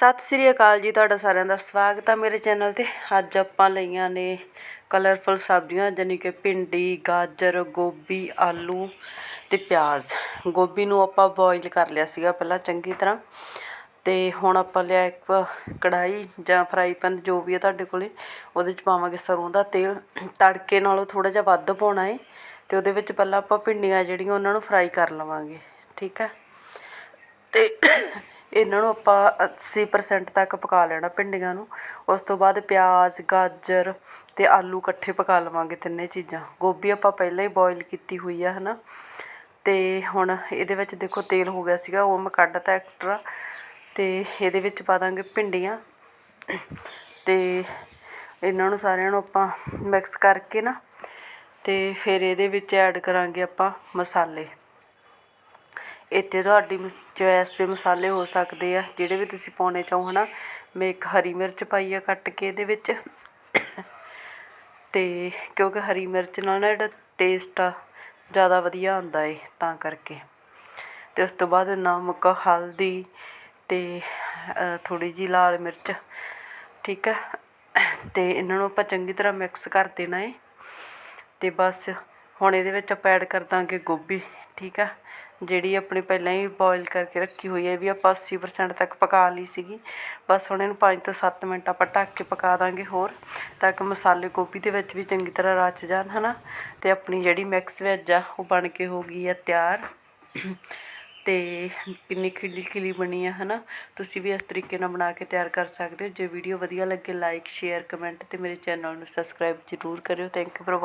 ਸਤਿ ਸ੍ਰੀ ਅਕਾਲ ਜੀ ਤੁਹਾਡਾ ਸਾਰਿਆਂ ਦਾ ਸਵਾਗਤ ਹੈ ਮੇਰੇ ਚੈਨਲ ਤੇ। ਅੱਜ ਆਪਾਂ ਲਈਆਂ ਨੇ ਕਲਰਫੁਲ ਸਬਜ਼ੀਆਂ, ਜਾਣੀ ਕਿ ਭਿੰਡੀ, ਗਾਜਰ, ਗੋਭੀ, ਆਲੂ ਤੇ ਪਿਆਜ਼। ਗੋਭੀ ਨੂੰ ਆਪਾਂ ਬੋਇਲ ਕਰ ਲਿਆ ਸੀਗਾ ਪਹਿਲਾਂ ਚੰਗੀ ਤਰ੍ਹਾਂ ਤੇ ਹੁਣ ਆਪਾਂ ਲਿਆ ਇੱਕ ਕੜਾਈ ਜਾਂ ਫਰਾਈ ਪੈਨ ਜੋ ਵੀ ਹੈ ਤੁਹਾਡੇ ਕੋਲੇ, ਉਹਦੇ 'ਚ ਪਾਵਾਂਗੇ ਸਰੋਂ ਦਾ ਤੇਲ। ਤੜਕੇ ਨਾਲੋਂ ਥੋੜਾ ਜਿਹਾ ਵੱਧ ਪਾਉਣਾ ਹੈ ਤੇ ਉਹਦੇ ਵਿੱਚ ਪਹਿਲਾਂ ਆਪਾਂ ਭਿੰਡੀਆਂ ਜਿਹੜੀਆਂ, ਉਹਨਾਂ ਨੂੰ ਫਰਾਈ ਕਰ ਲਵਾਂਗੇ। ਠੀਕ ਹੈ ਤੇ ਇਹਨਾਂ ਨੂੰ ਆਪਾਂ 80% ਤੱਕ ਪਕਾ ਲੈਣਾ ਭਿੰਡੀਆਂ ਨੂੰ। ਉਸ ਤੋਂ ਬਾਅਦ ਪਿਆਜ਼, ਗਾਜਰ ਅਤੇ ਆਲੂ ਇਕੱਠੇ ਪਕਾ ਲਵਾਂਗੇ ਤਿੰਨੇ ਚੀਜ਼ਾਂ। ਗੋਭੀ ਆਪਾਂ ਪਹਿਲਾਂ ਹੀ ਬੋਇਲ ਕੀਤੀ ਹੋਈ ਆ ਹੈ ਨਾ ਅਤੇ ਹੁਣ ਇਹਦੇ ਵਿੱਚ ਦੇਖੋ ਤੇਲ ਹੋ ਗਿਆ ਸੀਗਾ, ਉਹ ਮੈਂ ਕੱਢ ਤਾ ਐਕਸਟਰਾ ਅਤੇ ਇਹਦੇ ਵਿੱਚ ਪਾ ਦਾਂਗੇ ਭਿੰਡੀਆਂ। ਅਤੇ ਇਹਨਾਂ ਨੂੰ ਸਾਰਿਆਂ ਨੂੰ ਆਪਾਂ ਮਿਕਸ ਕਰਕੇ ਨਾ ਅਤੇ ਫਿਰ ਇਹਦੇ ਵਿੱਚ ਐਡ ਕਰਾਂਗੇ ਆਪਾਂ ਮਸਾਲੇ। ਇੱਥੇ ਤੁਹਾਡੀ ਮਸ, ਚੋਇਸ ਦੇ ਮਸਾਲੇ ਹੋ ਸਕਦੇ ਆ, ਜਿਹੜੇ ਵੀ ਤੁਸੀਂ ਪਾਉਣੇ ਚਾਹੋ ਹੈ ਨਾ ਮੈਂ ਇੱਕ ਹਰੀ ਮਿਰਚ ਪਾਈ ਆ ਕੱਟ ਕੇ ਇਹਦੇ ਵਿੱਚ। ਅਤੇ ਕਿਉਂਕਿ ਹਰੀ ਮਿਰਚ ਨਾਲ ਨਾ ਜਿਹੜਾ ਟੇਸਟ ਆ, ਜ਼ਿਆਦਾ ਵਧੀਆ ਆਉਂਦਾ ਏ, ਤਾਂ ਕਰਕੇ। ਅਤੇ ਉਸ ਤੋਂ ਬਾਅਦ ਨਮਕ, ਹਲਦੀ ਅਤੇ ਥੋੜ੍ਹੀ ਜਿਹੀ ਲਾਲ ਮਿਰਚ, ਠੀਕ ਹੈ ਅਤੇ ਇਹਨਾਂ ਨੂੰ ਆਪਾਂ ਚੰਗੀ ਤਰ੍ਹਾਂ ਮਿਕਸ ਕਰ ਦੇਣਾ ਏ। ਅਤੇ ਬਸ ਹੁਣ ਇਹਦੇ ਵਿੱਚ ਆਪਾਂ ਐਡ ਕਰ ਦਾਂਗੇ ਗੋਭੀ, ਠੀਕ ਆ? ਜਿਹੜੀ ਆਪਣੀ ਪਹਿਲਾਂ ਹੀ ਬੋਇਲ ਕਰਕੇ ਰੱਖੀ ਹੋਈ ਹੈ ਇਹ ਵੀ ਆਪਾਂ 80% ਤੱਕ ਪਕਾ ਲਈ ਸੀਗੀ। ਬਸ ਹੁਣ ਇਹਨੂੰ 5 ਤੋਂ 7 ਮਿੰਟ ਆਪਾਂ ਢੱਕ ਕੇ ਪਕਾ ਦਾਂਗੇ ਹੋਰ, ਤਾਂ ਕਿ ਮਸਾਲੇ ਗੋਭੀ ਦੇ ਵਿੱਚ ਵੀ ਚੰਗੀ ਤਰ੍ਹਾਂ ਰਚ ਜਾਣ, ਹਨਾ? ਤੇ ਆਪਣੀ ਜਿਹੜੀ ਮਿਕਸ ਵੈਜ ਆ, ਉਹ ਬਣ ਕੇ ਹੋ ਗਈ ਆ ਤਿਆਰ। ਤੇ ਕਿੰਨੀ ਖਿਲੀ ਖਿਲੀ ਬਣੀ ਆ, ਹਨਾ? ਤੁਸੀਂ ਵੀ ਇਸ ਤਰੀਕੇ ਨਾਲ ਬਣਾ ਕੇ ਤਿਆਰ ਕਰ ਸਕਦੇ ਹੋ। ਜੇ ਵੀਡੀਓ ਵਧੀਆ ਲੱਗੇ ਲਾਈਕ ਸ਼ੇਅਰ ਕਮੈਂਟ ਤੇ ਮੇਰੇ ਚੈਨਲ ਨੂੰ ਸਬਸਕ੍ਰਾਈਬ ਜ਼ਰੂਰ ਕਰਿਓ। Thank you for